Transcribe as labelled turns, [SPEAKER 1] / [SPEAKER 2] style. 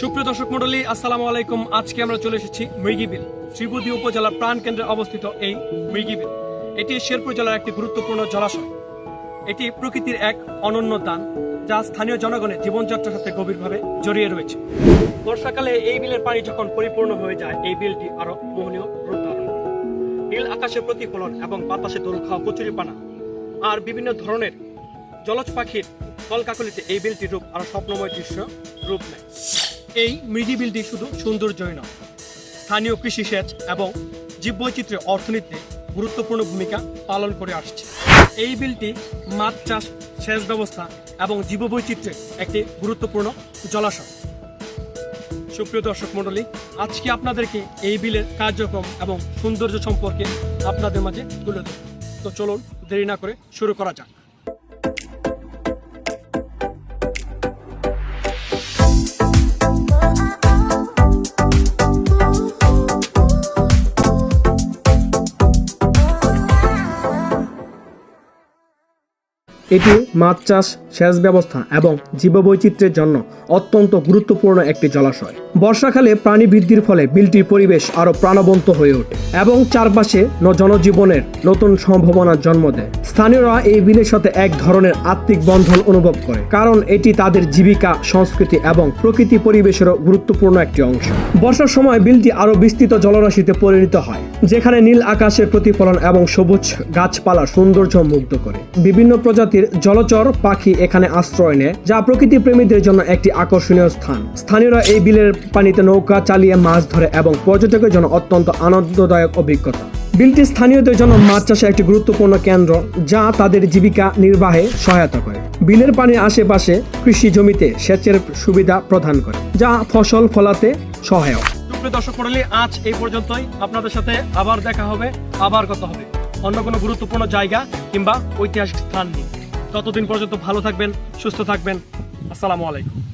[SPEAKER 1] সুপ্রিয় দর্শক মন্ডলী আসসালামু আলাইকুম। আজকে আমরা চলে এসেছি মৃগিবিল ত্রিপুদী উপজেলার প্রাণ কেন্দ্রে অবস্থিত এই মৃগিবিল এটি শেরপুর জেলার একটি গুরুত্বপূর্ণ জলাশয়। এটি প্রকৃতির এক অনন্য দান, যা স্থানীয় জনগণের জীবনযাত্রার সাথে গভীরভাবে জড়িয়ে রয়েছে। বর্ষাকালে এই বিলের পানি যখন পরিপূর্ণ হয়ে যায়, এই বিলটি আরও মোহনীয় রূপ ধারণ আকাশে প্রতিফলন এবং বাতাসে দোল খাওয়া, কচুরি পানা আর বিভিন্ন ধরনের জলজ পাখির কলকাকলিতে এই বিলটির রূপ আরও স্বপ্নময় দৃশ্য রূপ নেয়। এই মৃগি বিলটি শুধু সৌন্দর্যই নয়। স্থানীয় কৃষি সেচ এবং জীববৈচিত্র্যের অর্থনীতিতে গুরুত্বপূর্ণ ভূমিকা পালন করে আসছে। এই বিলটি মাছ চাষ, সেচ ব্যবস্থা এবং জীববৈচিত্র্যের একটি গুরুত্বপূর্ণ জলাশয়। সুপ্রিয় দর্শক মণ্ডলী, আজকে আপনাদেরকে এই বিলের কার্যক্রম এবং সৌন্দর্য সম্পর্কে আপনাদের মাঝে তুলে ধরব। তো চলুন দেরি না করে শুরু করা যাক। এটি মাছ চাষ, সেচ ব্যবস্থা এবং জীববৈচিত্র্যের জন্য অত্যন্ত গুরুত্বপূর্ণ একটি জলাশয়। বর্ষাকালে প্রাণী বৃদ্ধির ফলে বিলটির পরিবেশ আরও প্রাণবন্ত হয়ে ওঠে এবং চারপাশে জনজীবনের নতুন সম্ভাবনার জন্ম দেয়। স্থানীয়রা এই বিলের সাথে এক ধরনের আত্মিক বন্ধন অনুভব করে, কারণ এটি তাদের জীবিকা, সংস্কৃতি এবং প্রকৃতি পরিবেশেরও গুরুত্বপূর্ণ একটি অংশ। বর্ষার সময় বিলটি আরও বিস্তৃত জলরাশিতে পরিণত হয়। যেখানে নীল আকাশের প্রতিফলন এবং সবুজ গাছপালা সৌন্দর্য মুগ্ধ করে। বিভিন্ন প্রজাতির জলচর পাখি এখানে আশ্রয় নেয়, যা প্রকৃতি প্রেমীদের জন্য একটি আকর্ষণীয় স্থান। স্থানীয়রা এই বিলের পানিতে নৌকা চালিয়ে মাছ ধরে এবং পর্যটকের জন্য অত্যন্ত আনন্দদায়ক অভিজ্ঞতা। বিলটি স্থানীয়দের জন্য মাছ চাষে একটি গুরুত্বপূর্ণ কেন্দ্র, যা তাদের জীবিকা নির্বাহে সহায়তা করে। বিলের পানির আশেপাশে কৃষি জমিতে সেচের সুবিধা প্রদান করে, যা ফসল ফলাতে সহায়ক। সুপ্রিয় দর্শক মন্ডলী আজ এই পর্যন্তই। আপনাদের সাথে আবার দেখা হবে, আবার কথা হবে। অন্য কোনো গুরুত্বপূর্ণ জায়গা কিংবা ঐতিহাসিক স্থান নিয়ে। ততদিন পর্যন্ত ভালো থাকবেন, সুস্থ থাকবেন। আসসালামু আলাইকুম।